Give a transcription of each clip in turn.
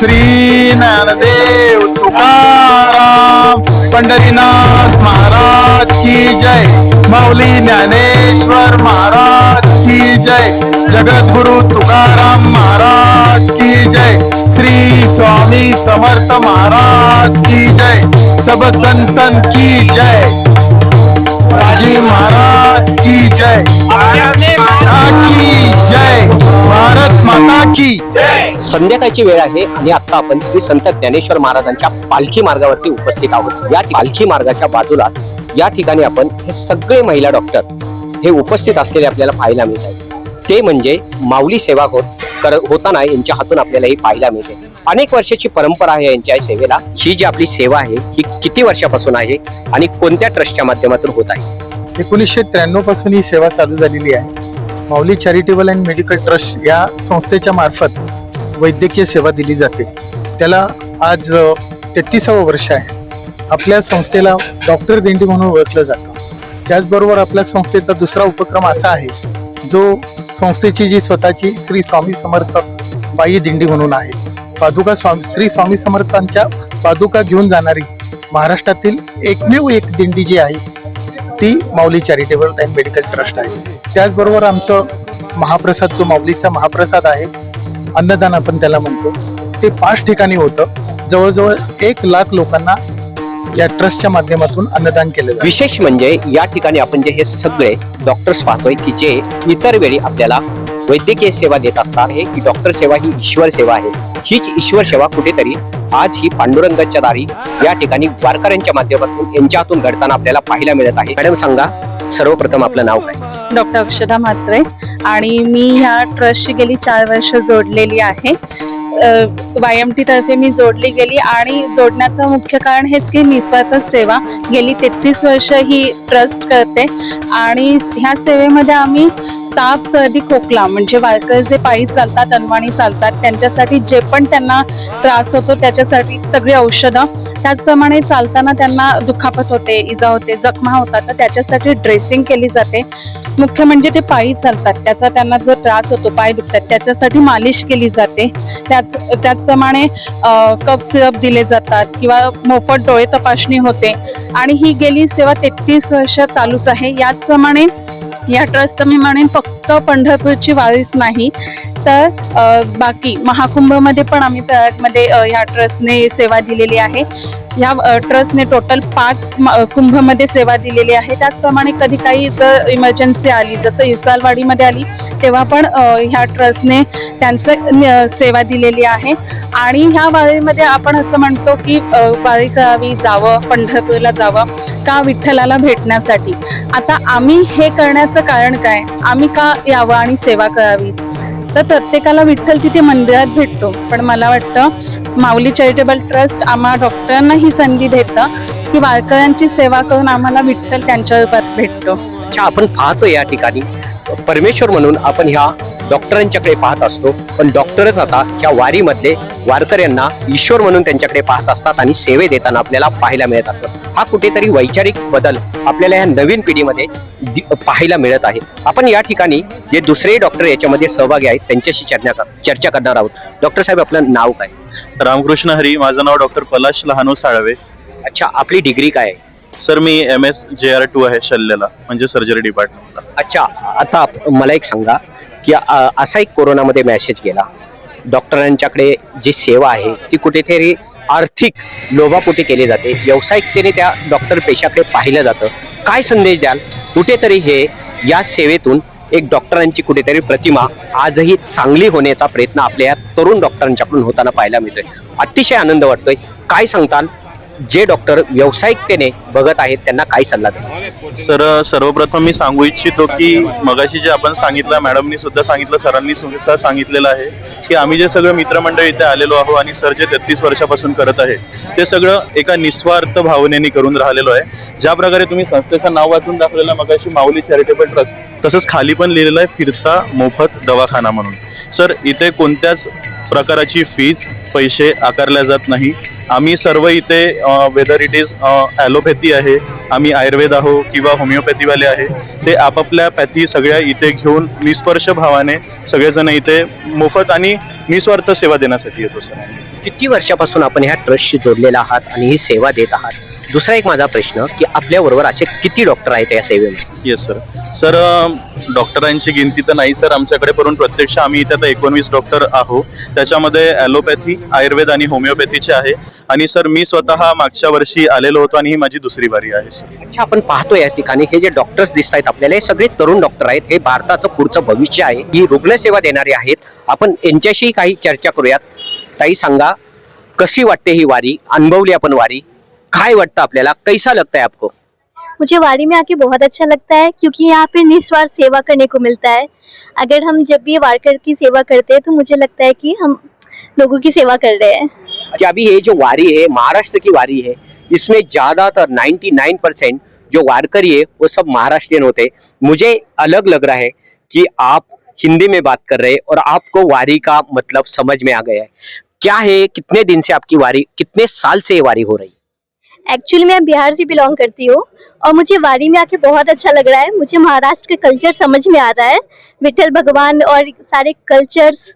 श्री ज्ञानदेव तुकाराम पंढरीनाथ महाराज की जय. माऊली ज्ञानेश्वर महाराज की जय. जगद्गुरु तुकाराम महाराज की जय. श्री स्वामी समर्थ महाराज की जय. सब संतन की जय. राजी महाराज की जय। माता की जय। भारत माता की संध्याकाळची वेळ आहे आणि आता आपण श्री संत ज्ञानेश्वर महाराजांच्या पालखी मार्गावरती उपस्थित आहोत. या पालखी मार्गाच्या बाजूला या ठिकाणी आपण हे सगळे महिला डॉक्टर हे उपस्थित असलेले आपल्याला पाहायला मिळत आहेत. ते म्हणजे माऊली सेवा होत कर होताना यांच्या हातून आपल्याला ही पाहायला मिळते. अनेक वर्षाची परंपरा आहे यांच्या सेवेला. ही जी आपली सेवा आहे ही किती वर्षापासून आहे आणि कोणत्या ट्रस्टच्या माध्यमातून होत आहे? एकोणीसशे त्र्याण्णवपासून ही सेवा चालू झालेली आहे. Mauli charitable and medical trust या संस्थेच्या मार्फत वैद्यकीय सेवा दिली जाते. त्याला आज तेहतीसावं वर्ष आहे. आपल्या संस्थेला डॉक्टर दिंडी म्हणून ओळखलं जातं. त्याचबरोबर आपल्या संस्थेचा दुसरा उपक्रम असा आहे जो संस्थेची जी स्वतःची श्री स्वामी समर्थ बाई दिंडी म्हणून आहे. पादुका स्वामी श्री स्वामी समर्थांच्या पादुका घेऊन जाणारी महाराष्ट्रातील एकमेव एक दिंडी जी आहे ती Mauli charitable and medical trust आहे. त्याचबरोबर आमचं महाप्रसाद जो माऊलीचा महाप्रसाद आहे अन्नदान आपण त्याला म्हणतो ते पाच ठिकाणी होतं. जवळजवळ एक लाख लोकांना या ट्रस्टच्या माध्यमातून अन्नदान केलं जातं. विशेष म्हणजे या ठिकाणी आपण जे हे सगळे डॉक्टर्स पाहतोय की जे इतर वेळी आपल्याला वैद्यकीय सेवा देत असतात हे की डॉक्टर सेवा ही ईश्वर सेवा आहे. हीच ईश्वर सेवा कुठेतरी आज ही पांडुरंगाच्या दारी या ठिकाणी वारकऱ्यांच्या माध्यमातून यांच्या हातून घडताना आपल्याला पाहायला मिळत आहे. मॅडम सांगा सर्वप्रथम आपलं नाव काय? डॉक्टर अक्षदा म्हात्रे आणि मी ह्या ट्रस्टशी गेली चार वर्ष जोडलेली आहे. वाय एम टी तर्फे मी जोडली गेली आणि जोडण्याचं मुख्य कारण हेच की निस्वार्थ सेवा गेली तेहतीस वर्ष ही ट्रस्ट करते. आणि ह्या सेवेमध्ये आम्ही ताप सर्दी खोकला म्हणजे वारकर जे पायी चालतात अनवाणी चालतात त्यांच्यासाठी जे पण त्यांना त्रास होतो त्याच्यासाठी सगळी औषधं. त्याचप्रमाणे चालताना त्यांना दुखापत होते इजा होते जखमा होतात तर त्याच्यासाठी ड्रेसिंग केली जाते. मुख्य म्हणजे ते पायी चालतात त्याचा त्यांना जो त्रास होतो पाय दुखतात त्याच्यासाठी मालिश केली जाते. त्याच त्याचप्रमाणे कफ सिरप दिले जातात किंवा मोफत डोळे तपासणी होते. आणि ही गेली सेवा तेहतीस वर्ष चालूच आहे. याचप्रमाणे या ट्रस्टचं मी म्हणेन फक्त पंढरपूरची वारीच नाही. तर बाकी महाकुंभमध्ये पण आम्ही मध्ये ह्या ट्रस्टने सेवा दिलेली आहे. ह्या ट्रस्टने टोटल पाच कुंभमध्ये सेवा दिलेली आहे. त्याचप्रमाणे कधी काही जर इमर्जन्सी आली जसं इसालवाडीमध्ये आली तेव्हा पण ह्या ट्रस्टने त्यांचं न- सेवा दिलेली आहे. आणि ह्या वारीमध्ये आपण असं म्हणतो की वारी करावी जावं पंढरपूरला जावं का विठ्ठलाला भेटण्यासाठी? आता आम्ही हे करण्याचं कारण काय? आम्ही का यावं आणि सेवा करावी? तर प्रत्येकाला विठ्ठल तिथे मंदिरात भेटतो. पण मला वाटतं माऊली चॅरिटेबल ट्रस्ट आम्हा डॉक्टरांना ही संधी देतं की वारकऱ्यांची सेवा करून आम्हाला विठ्ठल त्यांच्या रूपात भेटतो. अच्छा आपण पाहतो या ठिकाणी. परमेश्वर म्हणून आपण ह्या डॉक्टरांच्याकडे पाहत असतो. पण डॉक्टरच आता ह्या वारीमधले वारकऱ्यांना ईश्वर म्हणून त्यांच्याकडे पाहत असतात आणि सेवे देताना आपल्याला पाहायला मिळत असतं हा कुठेतरी वैचारिक बदल आपल्याला ह्या नवीन पिढीमध्ये पाहायला मिळत आहे. आपण या ठिकाणी जे दुसरे डॉक्टर याच्यामध्ये सहभागी आहेत त्यांच्याशी चर्चा चर्चा करणार आहोत. डॉक्टर साहेब आपलं नाव काय? रामकृष्ण हरी माझं नाव डॉक्टर पलाश लहानू साळवे. अच्छा आपली डिग्री काय आहे? सर मी M S J R two आहे शल्यला म्हणजे सर्जरी डिपार्टमेंटला. अच्छा आता मला एक सांगा. की असा एक कोरोनामध्ये मेसेज गेला. डॉक्टरांच्याकडे जी सेवा आहे ती कुठेतरी आर्थिक लोभापोटी केली जाते. व्यावसायिकतेने त्या डॉक्टर पेशाकडे पाहिलं जातं. काय संदेश द्याल? कुठेतरी हे या सेवेतून एक डॉक्टरांची कुठेतरी प्रतिमा आजही चांगली होण्याचा प्रयत्न आपल्या या तरुण डॉक्टरांच्याकडून होताना पाहायला मिळतोय. अतिशय आनंद वाटतोय. काय सांगताल? जे डॉक्टर व्यावसायिकतेने बघत आहेत त्यांना काय सल्ला द्या सर सर्वप्रथम मी सांगू इच्छितो की मगाशी जे आपण सांगितलं मॅडमनी सुद्धा सांगितलं सरांनी सुद्धा सांगितलेलं आहे की आम्ही जे सगळं मित्रमंडळ इथे आलेलो आहो आणि सर जे तेहतीस वर्षापासून करत आहे ते सगळं एका निस्वार्थ भावनेने करून राहिलेलो आहे. ज्या प्रकारे तुम्ही संस्थेचं नाव वाचून दाखवलेलं मगाशी माऊली चॅरिटेबल ट्रस्ट तसंच खाली पण लिहिलेलं आहे फिरता मोफत दवाखाना म्हणून. सर इथे कोणत्याच प्रकाराची फीज पैसे आकारल्या जात नाही. आम्ही सर्व इथे वेदर इट इज ॲलोपॅथी आहे आम्ही आयुर्वेद आहो किंवा होमिओपॅथीवाले आहे ते आपापल्या पॅथी सगळ्या इथे घेऊन निस्पर्श भावाने सगळेजण इथे मोफत आणि निस्वार्थ सेवा देण्यासाठी येतो सर. किती वर्षापासून आपण ह्या ट्रस्टशी जोडलेला आहात आणि ही सेवा देत आहात? दुसरा एक माझा प्रश्न की आपल्या बरोबर असे किती डॉक्टर आहेत या सेवेमध्ये? येस सर सर डॉक्टरांची गिनती तर नाही सर आमच्याकडे पण प्रत्यक्ष आम्ही इथे आता एकोणवीस डॉक्टर आहोत. त्याच्यामध्ये ॲलोपॅथी आयुर्वेद आणि होमिओपॅथीचे आहे. आणि सर मी स्वतः मागच्या वर्षी आलेलो होतो आणि ही माझी दुसरी बारी आहे सर अच्छा आपण पाहतो या ठिकाणी. हे जे डॉक्टर्स दिसत आहेत आपल्याला हे सगळे तरुण डॉक्टर आहेत. हे भारताचं पुढचं भविष्य आहे. ही रुग्णसेवा देणारे आहेत. आपण यांच्याशी काही चर्चा करूयात. ताई सांगा कशी वाटते ही वारी? अनुभवली आपण वारी. काय वाटतं आपल्याला? कैसा लगता है आपको? मुझे वारी में आके बहुत अच्छा लगता है क्योंकि यहाँ पे निस्वार्थ सेवा करने को मिलता है। अगर हम जब भी वारकर की सेवा करते हैं तो मुझे लगता है कि हम लोगों की सेवा कर रहे हैं। कि अभी ये जो वारी है महाराष्ट्र की वारी है इसमें ज़्यादातर 99 परसेंट जो वारकरी है वो सब महाराष्ट्रियन होते मुझे अलग लग रहा है कि आप हिंदी में बात कर रहे हैं और आपको वारी का मतलब समझ में आ गया है। क्या है कितने दिन से आपकी वारी कितने साल से ये वारी हो रही है? एक्चुअली मैं बिहार से बिलोंग करती हूँ और मुझे वारी में आके बहुत अच्छा लग रहा है। मुझे महाराष्ट्र का कल्चर समझ में आ रहा है। विठल भगवान और सारे कल्चर्स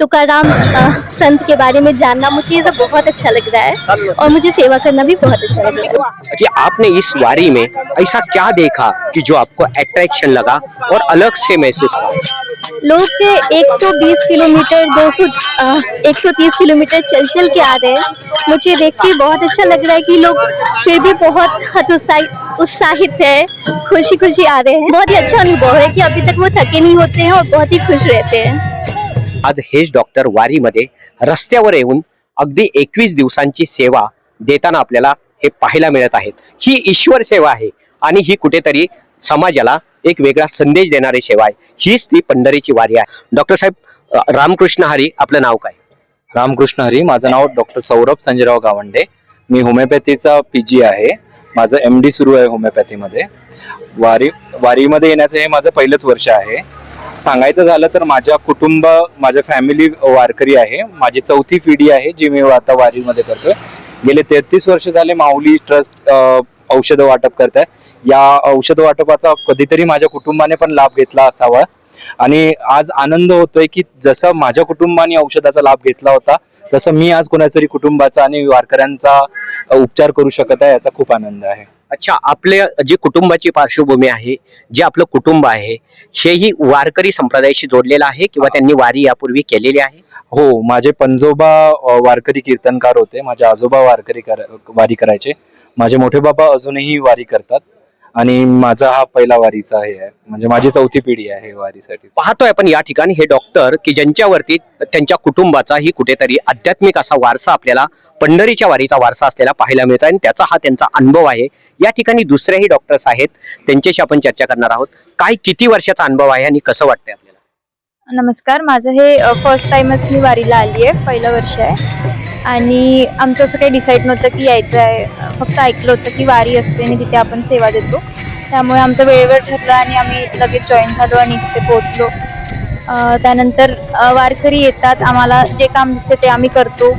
तुकाराम अ, संत के बारे में जानना मुझे ये सब बहुत अच्छा लग रहा है और मुझे सेवा करना भी बहुत अच्छा लग रहा है। कि आपने इस वारी में ऐसा क्या देखा कि जो आपको अट्रैक्शन लगा और अलग से महसूस हुआ? लोग के 120 किलोमीटर 200 अ, 130 किलोमीटर चल चल के आ रहे हैं मुझे देख के बहुत अच्छा लग रहा है कि लोग फिर भी बहुत हतोत्साहित उत्साहित है खुशी खुशी आ रहे हैं। बहुत ही अच्छा अनुभव है कि अभी तक वो थके नहीं होते हैं और बहुत ही खुश रहते हैं। आज हेच डॉक्टर वारीमध्ये रस्त्यावर येऊन अगदी एकवीस दिवसांची सेवा देताना आपल्याला हे पाहायला मिळत आहेत. ही ईश्वर सेवा आहे आणि ही कुठेतरी समाजाला एक वेगळा संदेश देणारी सेवा आहे. हीच ती पंढरीची वारी आहे. डॉक्टर साहेब रामकृष्ण हरी आपलं नाव काय? रामकृष्ण हरी माझं नाव डॉक्टर सौरभ संजयराव गावंडे. मी होमिओपॅथीचा पी जी आहे. माझं एम डी सुरू आहे होमिओपॅथीमध्ये. वारी वारीमध्ये येण्याचं हे माझं पहिलंच वर्ष आहे. सांगायचं झालं तर माझ्या कुटुंब माझ्या फॅमिली वारकरी आहे. माझी चौथी पिढी आहे जी मी आता वारीमध्ये करतोय. गेले तेहतीस वर्ष झाले माऊली ट्रस्ट औषधं वाटप करत आहे या औषध वाटपाचा कधीतरी माझ्या कुटुंबाने पण लाभ घेतला असावा. आणि आज आनंद होतोय की जसं माझ्या कुटुंबाने औषधाचा लाभ घेतला होता तसं मी आज कोणातरी कुटुंबाचा आणि वारकऱ्यांचा उपचार करू शकत आहे याचा खूप आनंद आहे. अच्छा आपले जी कुटुंबाची पार्श्वभूमी आहे जे आपलं कुटुंब आहे हेही वारकरी संप्रदायाशी जोडलेलं आहे किंवा त्यांनी वारी यापूर्वी केलेली आहे? हो माझे पंजोबा अ, वारकरी कीर्तनकार होते माझे आजोबा वारकरी कर वारी करायचे. माझे मोठे बाबा अजूनही वारी करतात. आणि माझा हा पहिला वारीचा हे आहे. म्हणजे माझी चौथी पिढी आहे वारीसाठी. पाहतोय आपण या ठिकाणी हे डॉक्टर की ज्यांच्यावरती त्यांच्या कुटुंबाचाही कुठेतरी आध्यात्मिक असा वारसा आपल्याला पंढरीच्या वारीचा वारसा असलेला पाहायला मिळतो आणि त्याचा हा त्यांचा अनुभव आहे. या ठिकाणी दुसरेही डॉक्टर्स आहेत त्यांच्याशी आपण चर्चा करणार आहोत. काय किती वर्षाचा अनुभव आहे आणि कसं वाटतंय आपल्याला? नमस्कार माझं हे फर्स्ट टाइमच मी वारीला आली आहे पहिलं वर्ष आहे. आणि आमचं असं काही डिसाईड नव्हतं की यायचं आहे. फक्त ऐकलं होतं की वारी असते आणि तिथे आपण सेवा देतो. त्यामुळे आमचं वेळेवर ठरलं आणि आम्ही लगेच जॉईन झालो आणि तिथे पोहोचलो. त्यानंतर वारकरी येतात. आम्हाला जे काम दिसते ते आम्ही करतो.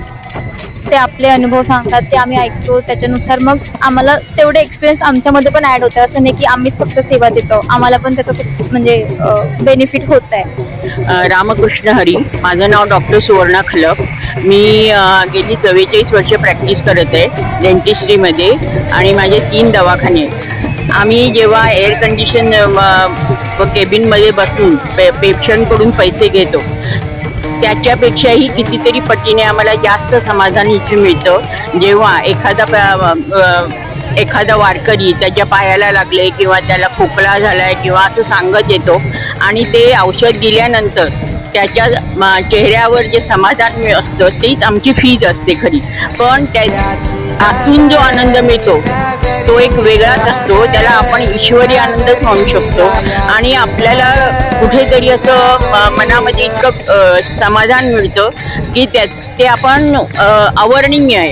ते आपले अनुभव सांगतात ते आम्ही ऐकतो त्याच्यानुसार. मग आम्हाला तेवढे एक्सपिरियन्स आमच्यामध्ये पण ॲड होतं असं नाही की आम्हीच फक्त सेवा देतो. आम्हाला पण त्याचं खूप म्हणजे बेनिफिट होत आहे रामकृष्ण हरी. माझं नाव डॉक्टर सुवर्णा खलप मी गेली चव्वेचाळीस वर्ष प्रॅक्टिस करत आहे डेंटिस्ट्रीमध्ये आणि माझे तीन दवाखाने आम्ही जेव्हा एअर कंडिशन केबिनमध्ये बसून पे पेशंटकडून पैसे घेतो त्याच्यापेक्षाही कितीतरी पटीने आम्हाला जास्त समाधान इथे मिळतं. जेव्हा एखादा एखादा वारकरी त्याच्या पायाला लागले किंवा त्याला खोकला झालाय किंवा असं सांगत येतो आणि ते औषध दिल्यानंतर त्याच्या चेहऱ्यावर जे समाधान असतं तीच आमची फीज असते खरी. पण त्या आतून जो आनंद मिळतो तो एक वेगळाच असतो त्याला आपण ईश्वरी आनंदच म्हणू शकतो. आणि आपल्याला कुठेतरी असं मनामध्ये इतकं समाधान मिळतं की त्या ते आपण अ, अवर्णनीय आहे.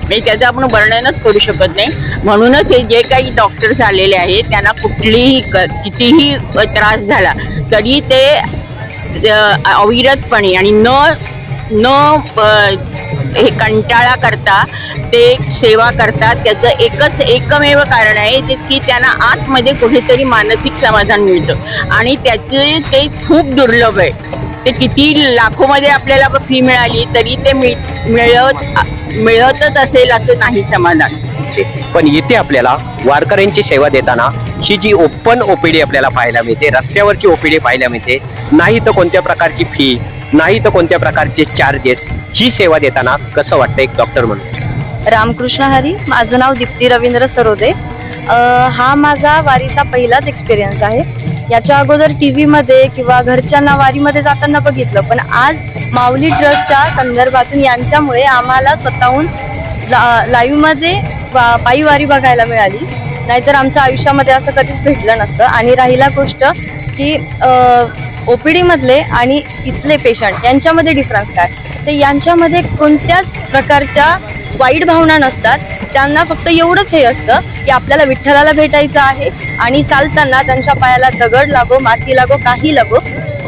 म्हणजे त्याचं आपण वर्णनच करू शकत नाही. म्हणूनच हे जे काही डॉक्टर्स आलेले आहेत त्यांना कुठलीही क- कितीही त्रास झाला तरी ते अविरतपणे आणि न न हे कंटाळा करता ते सेवा करतात. त्याचं एकच एकमेव कारण आहे ते की त्यांना आतमध्ये कुठेतरी मानसिक समाधान मिळतं. आणि त्याचे ते खूप दुर्लभ आहे. ते किती लाखोमध्ये आपल्याला फी मिळाली तरी ते मिळत मिळतच असेल असं नाही समाधान. पण इथे आपल्याला वारकऱ्यांची सेवा देताना ही जी ओपन ओपीडी आपल्याला पाहायला मिळते रस्त्यावरची ओपीडी पाहायला मिळते नाही तर कोणत्या प्रकारची फी नाही तर कोणत्या प्रकारचे चार्जेस ही सेवा देताना कसं वाटतं एक डॉक्टर म्हणून? रामकृष्ण हरी माझं नाव दीप्ती रवींद्र सरोदे. हा माझा वारीचा पहिलाच एक्सपिरियन्स आहे. याच्या अगोदर टी व्हीमध्ये किंवा घरच्यांना वारीमध्ये जाताना बघितलं पण आज माऊली ट्रस्टच्या संदर्भातून यांच्यामुळे आम्हाला स्वतःहून ला लाईव्हमध्ये वा पायी वारी बघायला मिळाली. नाहीतर आमच्या आयुष्यामध्ये असं कधीच भेटलं नसतं. आणि राहिला गोष्ट की ओ पी डीमधले आणि इथले पेशंट यांच्यामध्ये डिफरन्स काय? तर यांच्यामध्ये कोणत्याच प्रकारच्या वाईट भावना नसतात. त्यांना फक्त एवढंच हे असतं की आपल्याला विठ्ठलाला भेटायचं आहे आणि चालताना त्यांच्या पायाला दगड लागो माती लागो काही लागो.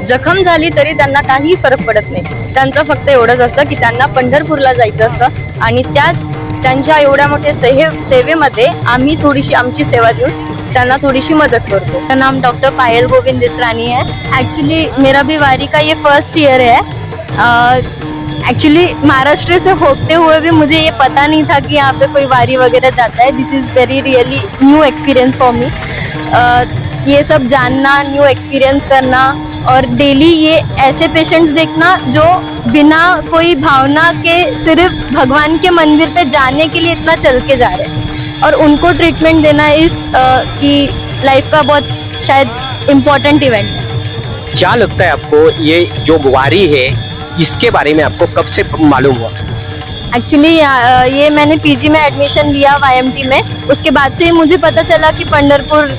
जखम झाली तरी त्यांना काही फरक पडत नाही. त्यांचं फक्त एवढंच असतं की त्यांना पंढरपूरला जायचं असतं आणि त्याच त्यांच्या एवढ्या मोठ्या सेहे सेवेमध्ये आम्ही थोडीशी आमची सेवा देऊन थोड़ी मदद करते मेरा नाम डॉक्टर पायल गोविंद दिसरानी है। एक्चुअली मेरा भी वारी का ये फ़र्स्ट ईयर है। एक्चुअली महाराष्ट्र से होते हुए भी मुझे ये पता नहीं था कि यहाँ पे कोई वारी वगैरह जाता है। This is very really new experience for me ये सब जानना न्यू एक्सपीरियंस करना और डेली ये ऐसे पेशेंट्स देखना जो बिना कोई भावना के, सिर्फ़ भगवान के मंदिर पे जाने के लिए इतना चल के जा रहे हैं। और उनको ट्रीटमेंट देना इस की लाइफ का बहुत शायद इम्पोर्टेंट इवेंट है। क्या लगता है आपको ये जो वारी है इसके बारे में आपको कब से मालूम हुआ? एक्चुअली ये मैंने पीजी में एडमिशन लिया वाईएमटी में। उसके बाद से मुझे पता चला कि पंडरपुर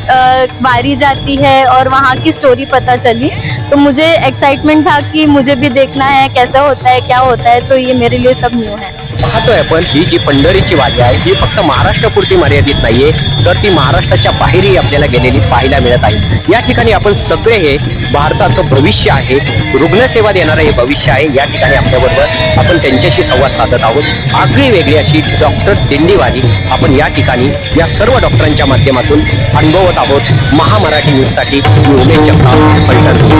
वारी जाती है और वहाँ की स्टोरी पता चली। तो मुझे एक्साइटमेंट था कि मुझे भी देखना है कैसा होता है क्या होता है तो ये मेरे लिए सब न्यू है। पाहतोय आपण ही जी पंढरीची वारी आहे ही फक्त महाराष्ट्रापुरती मर्यादित नाहीये तर ती महाराष्ट्राच्या बाहेरही आपल्याला गेलेली पाहायला मिळत आहे. या ठिकाणी आपण सगळे हे भारताचं भविष्य आहे रुग्णसेवा देणारं हे भविष्य आहे या ठिकाणी आपल्याबरोबर आपण त्यांच्याशी संवाद साधत आहोत. आगळी वेगळी अशी डॉक्टर दिंडीवारी आपण या ठिकाणी या सर्व डॉक्टरांच्या माध्यमातून अनुभवत आहोत. महामराठी न्यूजसाठी मी उमेश जगताप पंढरपूर.